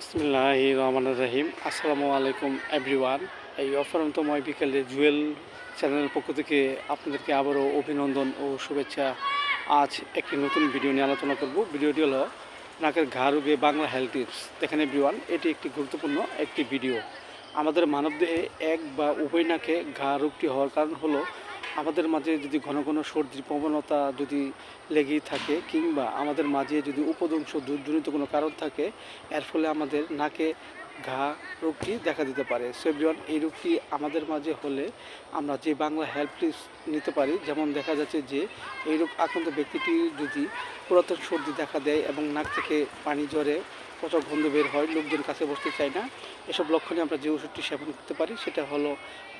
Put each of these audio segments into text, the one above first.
বিসমিল্লাহ রহমান রাহিম আসসালামু আলাইকুম এভরিওয়ান এই অফরন্তময় বিকেলে জুয়েল চ্যানেলের পক্ষ থেকে আপনাদেরকে আবারও অভিনন্দন ও শুভেচ্ছা। আজ একটি নতুন ভিডিও নিয়ে আলোচনা করব। ভিডিওটি হলো নাকের ঘা রোগে বাংলা হেলথ টিপস দেখেন এভরিওয়ান এটি একটি গুরুত্বপূর্ণ একটি ভিডিও। আমাদের মানবদেহে এক বা উভয় নাকে ঘা রোগটি হওয়ার কারণ হলো আমাদের মাঝে যদি ঘন ঘন সর্দির প্রবণতা যদি লেগেই থাকে কিংবা আমাদের মাঝে যদি উপদংশ দুর্জনিত কোনো কারণ থাকে, এর ফলে আমাদের নাকে ঘা রোগটি দেখা দিতে পারে। সেভিয়ন এই রোগটি আমাদের মাঝে হলে আমরা যে বাংলা হেল্প নিতে পারি, যেমন দেখা যাচ্ছে যে এই রোগ আক্রান্ত ব্যক্তিটি যদি পুরাতন সর্দি দেখা দেয় এবং নাক থেকে পানি জ্বরে পচা গন্ধ বের হয়, লোকজন কাছে বসতে চায় না। এসব লক্ষণে আমরা যে ওষুধটি সেবন করতে পারি, সেটা হলো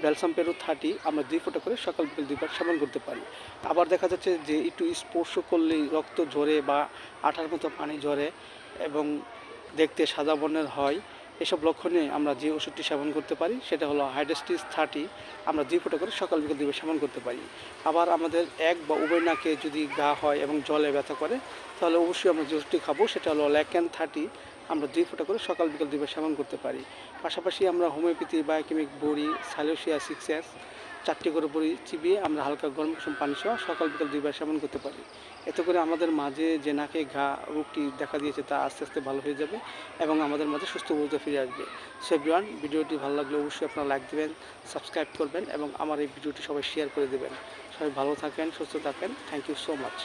ব্যালসাম পেরো থার্টি, আমরা দুই ফোঁটা করে সকাল বিকেল দুইবার সেবন করতে পারি। আবার দেখা যাচ্ছে যে একটু স্পর্শ করলেই রক্ত ঝরে বা আঠার মতো পানি ঝরে এবং দেখতে সাদা বর্ণের হয়, এসব লক্ষণে আমরা যে ওষুধটি সেবন করতে পারি, সেটা হলো হাইড্রাস্টিস থার্টি, আমরা দুই ফোঁটা করে সকাল বিকেল দুইবার সেবন করতে পারি। আবার আমাদের এক বা উভয় নাকে যদি গা হয় এবং জলে ব্যথা করে, তাহলে অবশ্যই আমরা যে ওষুধটি খাব, সেটা হলো ল্যাকেন থার্টি আমরা দুই ফোঁটা করে সকাল বিকাল দুইবার সেবন করতে পারি। পাশাপাশি আমরা হোমিওপ্যাথি, বায়োকেমিক, বড়ি সালোসিয়া সিক্স এস, চারটি করে বড়ি চিবিয়ে আমরা হালকা গরম কুসুম পানি সহ সকাল বিকাল দুইবার সেবন করতে পারি। এতে করে আমাদের মাঝে যে নাকে ঘা, রোগটি দেখা দিয়েছে তা আস্তে আস্তে ভালো হয়ে যাবে এবং আমাদের মাঝে সুস্থ বলতে ফিরে আসবে। সো এভরিওয়ান ভিডিওটি ভালো লাগলে অবশ্যই আপনারা লাইক দেবেন সাবস্ক্রাইব করবেন এবং আমার এই ভিডিওটি সবাই শেয়ার করে দেবেন। সবাই ভালো থাকেন, সুস্থ থাকেন। Thank you so much